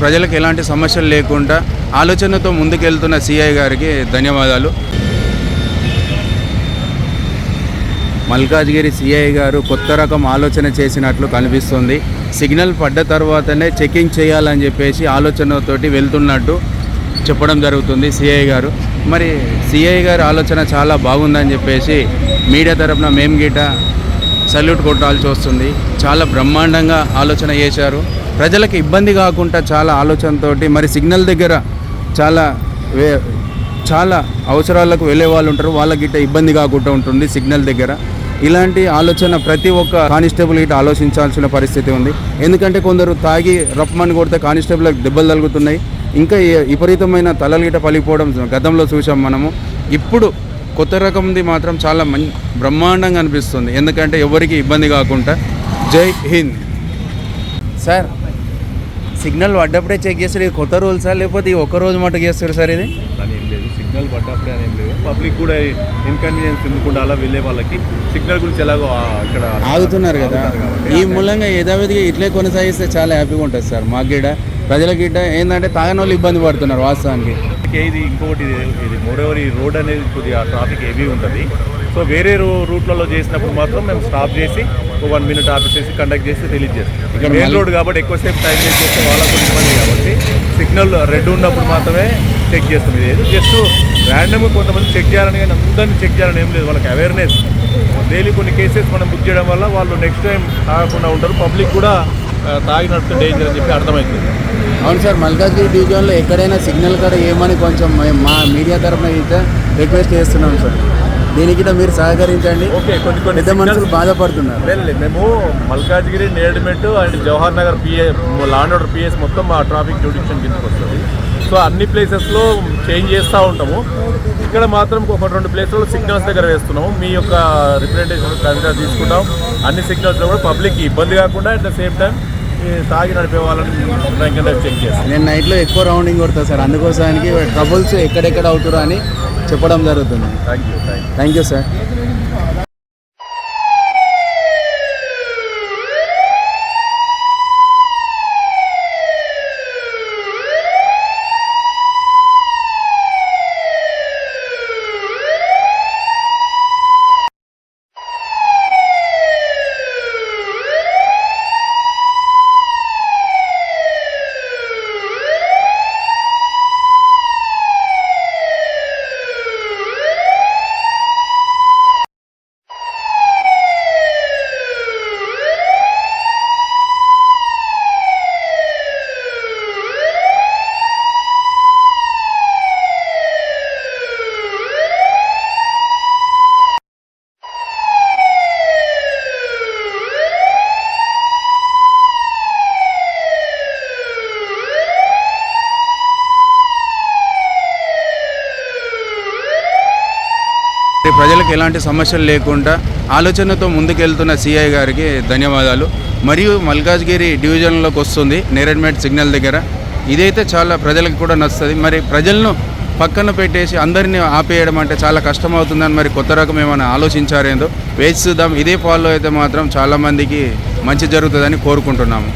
ప్రజలకు ఎలాంటి సమస్యలు లేకుండా ఆలోచనతో ముందుకెళ్తున్న సిఐ గారికి ధన్యవాదాలు. మల్కాజ్గిరి సిఐ గారు కొత్త రకం ఆలోచన చేసినట్లు కనిపిస్తుంది. సిగ్నల్ పడ్డ తర్వాతనే చెకింగ్ చేయాలని చెప్పేసి ఆలోచనతోటి వెళ్తున్నట్టు చెప్పడం జరుగుతుంది సిఐ గారు. మరి సిఐ గారి ఆలోచన చాలా బాగుందని చెప్పేసి మీడియా తరపున మేము గిట సల్యూట్ కొట్టాల్సి వస్తుంది. చాలా బ్రహ్మాండంగా ఆలోచన చేశారు. ప్రజలకు ఇబ్బంది కాకుండా చాలా ఆలోచనతోటి మరి సిగ్నల్ దగ్గర చాలా వే చాలా అవసరాలకు వెళ్ళే వాళ్ళు ఉంటారు. వాళ్ళకి గిట్ట ఇబ్బంది కాకుండా ఉంటుంది సిగ్నల్ దగ్గర. ఇలాంటి ఆలోచన ప్రతి ఒక్క కానిస్టేబుల్ గిట్ట ఆలోచించాల్సిన పరిస్థితి ఉంది. ఎందుకంటే కొందరు తాగి రప్పమని కొడితే కానిస్టేబుల్కి దెబ్బలు తగులుతున్నాయి. ఇంకా విపరీతమైన తలలు గిట్ట పలిపోవడం గతంలో చూసాం మనము. ఇప్పుడు కొత్త రకంది మాత్రం చాలా మం బ్రహ్మాండంగా అనిపిస్తుంది. ఎందుకంటే ఎవరికి ఇబ్బంది కాకుండా. జై హింద్. సార్ సిగ్నల్ పడ్డప్పుడే చెక్ చేస్తారు. ఇది కొత్త రూల్సా లేకపోతే ఈ ఒక్క రోజు మటుకు చేస్తారు సార్ ఇది? అని ఏం లేదు. సిగ్నల్ పడ్డప్పుడే అని ఏం లేదు. పబ్లిక్ కూడా ఇన్కన్వీనియన్స్ ఎందుకుండా అలా వెళ్ళే వాళ్ళకి సిగ్నల్ గురించి ఎలాగో ఇక్కడ ఆగుతున్నారు కదా. ఈ మూలంగా యథావిధిగా ఇట్లే కొనసాగిస్తే చాలా హ్యాపీగా ఉంటుంది సార్. మాకు గిడ ప్రజల గిడ్డ ఏంటంటే తాగని వాళ్ళు ఇబ్బంది పడుతున్నారు వాస్తవానికి. ఇది ఇంకొకటి ఇది మోడోవర్ ఈ రోడ్ అనేది కొద్దిగా ట్రాఫిక్ హెవీ ఉంటుంది. సో వేరే రూట్లలో చేసినప్పుడు మాత్రం మేము స్టాప్ చేసి ఒక వన్ మినిట్ ఆఫీస్ చేసి కండక్ట్ చేసి రిలీజ్ చేస్తాం. ఇక్కడ మెయిన్ రోడ్ కాబట్టి ఎక్కువసేపు టైం వేస్ట్ చేస్తే వాళ్ళకు ఇబ్బంది కాబట్టి సిగ్నల్ రెడ్ ఉన్నప్పుడు మాత్రమే చెక్ చేస్తాం. ఇది జస్ట్ ర్యాండమ్గా కొంతమంది చెక్ చేయాలని కానీ అందరినీ చెక్ చేయాలని ఏం లేదు. వాళ్ళకి అవేర్నెస్ డైలీ కొన్ని కేసెస్ మనం బుక్ చేయడం వల్ల వాళ్ళు నెక్స్ట్ టైం తాగకుండా ఉంటారు. పబ్లిక్ కూడా తాగినట్టు డేంజర్ అని చెప్పి అర్థమవుతుంది. అవును సార్ మల్కాజ్గిరి డివిజన్లో ఎక్కడైనా సిగ్నల్ కాడ ఏమని కొంచెం మా మీడియా తరఫున అయితే రిక్వెస్ట్ చేస్తున్నాం సార్. దీనికి మీరు సహకరించండి. ఓకే కొన్ని కొన్ని పెద్ద మనుషులు బాధపడుతున్నారు. లేదు. మేము Malkajgiri Neredmet and Jawahar Nagar PA law and order PS మొత్తం మా ట్రాఫిక్ జ్యూడిక్షన్ కిందకి వస్తుంది. సో అన్ని ప్లేసెస్లో చేంజ్ చేస్తూ ఉంటాము. ఇక్కడ మాత్రం ఒక రెండు ప్లేస్లలో సిగ్నల్స్ దగ్గర వేస్తున్నాము. మీ యొక్క రిప్రజెంటేషన్ కన్సిడర్ తీసుకుంటాం. అన్ని సిగ్నల్స్లో కూడా పబ్లిక్కి ఇబ్బంది కాకుండా అట్ ద సేమ్ టైం తాగి నడిపే వాళ్ళని చెక్ చేస్తాం. నేను నైట్లో ఎక్కువ రౌండింగ్ కొడతా సార్. అందుకోసానికి ట్రబుల్స్ ఎక్కడెక్కడ అవుతారో అని చెప్పడం జరుగుతుంది. Thank you thank you sir ప్రజలకు ఎలాంటి సమస్యలు లేకుండా ఆలోచనతో ముందుకెళ్తున్న సిఐ గారికి ధన్యవాదాలు. మరియు మల్కాజ్గిరి డివిజన్లోకి వస్తుంది నేరెడ్మేట్ సిగ్నల్ దగ్గర. ఇదైతే చాలా ప్రజలకు కూడా నచ్చుతుంది. మరి ప్రజలను పక్కన పెట్టేసి అందరినీ ఆపేయడం అంటే చాలా కష్టం అవుతుందని మరి కొత్త రకం ఏమైనా ఆలోచించారేందో వేచి చూద్దాం. ఇదే ఫాలో అయితే మాత్రం చాలామందికి మంచి జరుగుతుందని కోరుకుంటున్నాము.